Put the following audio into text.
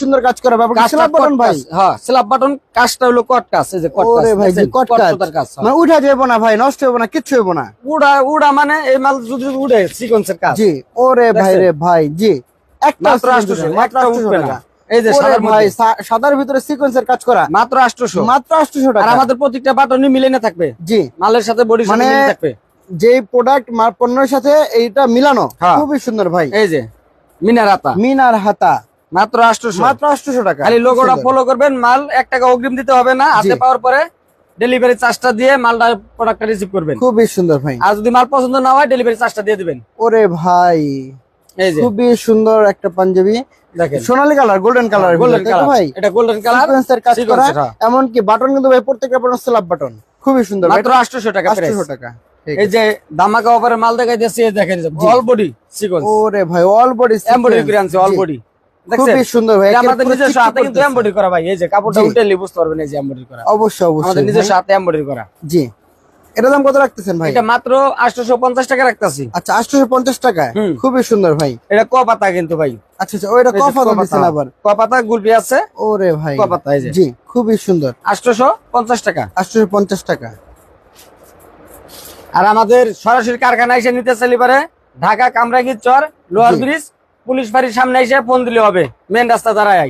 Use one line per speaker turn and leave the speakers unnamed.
সুন্দর কাজ করা ব্যাপার
কাজটা
স্ল্যাব বাটন ভাই?
হ্যাঁ স্ল্যাব বাটন কাজটা হলো কট কাজ এই যে কট কাজ
ওরে ভাই কট
কট
কাজ
সুতার কাজ হ্যাঁ।
মানে উঠা যাব না ভাই নষ্ট হব না হব না।
উড়া উড়া মানে এই মাল যদি উড়ে সিকোয়েন্সের কাজ
জি ওরে ভাই রে ভাই জি। একটা
মাত্র
sequence
800
দিবেন,
মাত্র
মাত্র
উঠবে না। এই যে সাদার
ভাই ভিতরে সিকোয়েন্সের কাজ করা।
মাত্র 800
মাত্র 800
আর
টাকা
আমাদের প্রত্যেকটা বাটনই মিলিয়ে থাকবে?
জি।
মালের সাথে বডি
মানে
মিলে থাকবে?
যে প্রোডাক্ট পণ্যের সাথে এইটা মিলানো
হ্যাঁ।
খুবই সুন্দর ভাই।
এই যে মিনারাতা
মিনার হাতা।
মাত্র 800
মাত্র 800 টাকা।
খালি লোগোটা ফলো করবেন মাল 1 টাকা অগ্রিম দিতে হবে না হাতে পাওয়ার পরে ডেলিভারি চার্জটা দিয়ে মালটা প্রোডাক্টটা রিসিভ করবেন।
খুবই সুন্দর ভাই।
আর যদি মাল পছন্দ না হয় ডেলিভারি চার্জটা দিয়ে দিবেন।
ওরে ভাই
এই যে।
খুবই সুন্দর একটা পাঞ্জাবি।
দেখেন।
সোনালী colour golden colour
golden colour.
ভাই?
এটা গোল্ডেন কালার।
সিকোয়েন্সের কাজ করা।
Sequence, হ্যাঁ।
এমনকি বাটন কিন্তু ভাই প্রত্যেকটা বাটন স্ল্যাব বাটন খুবই সুন্দর
মাত্র 800 টাকা
800 টাকা।
এই যে ধামাকা অফারে মাল দেখাই দিয়েছি এই দেখেন অল বডি সিকোয়েন্স
ওরে ভাই অল বডি
এমবডি করে আনছে অল বডি
খুবই সুন্দর ভাই
এটা
একের
আমাদের নিজস্ব হাতে কিন্তু
করতেছে।
করা ভাই এই যে কাপড়টা
জি।
বুঝতে পারবেন এই যে এমবডি করা।
অবশ্যই
আমাদের নিজস্ব হাতে এমবডি করা।
জি। এটা দাম কত রাখতেছেন ভাই?
এটা মাত্র 850 টাকা রাখতাছি।
আচ্ছা 850 টাকা
হুম।
খুবই সুন্দর ভাই।
এটা ক কিন্তু ভাই।
আচ্ছা আচ্ছা ওইটা
এই যে
কফা
ক পাতা।
দিছেন আবার?
ক পাতা গুলপি আছে।
ওরে ভাই।
ক পাতা এই যে।
জি খুবই সুন্দর।
850 টাকা।
850 টাকা।
আর আমাদের সরাসরি কারখানা এসে নিতে চাইলে পারে Dhaka Kamrangir Char lower bridge police বাড়ির সামনে এসে ফোন দিলে হবে। মেন রাস্তা দ্বারাই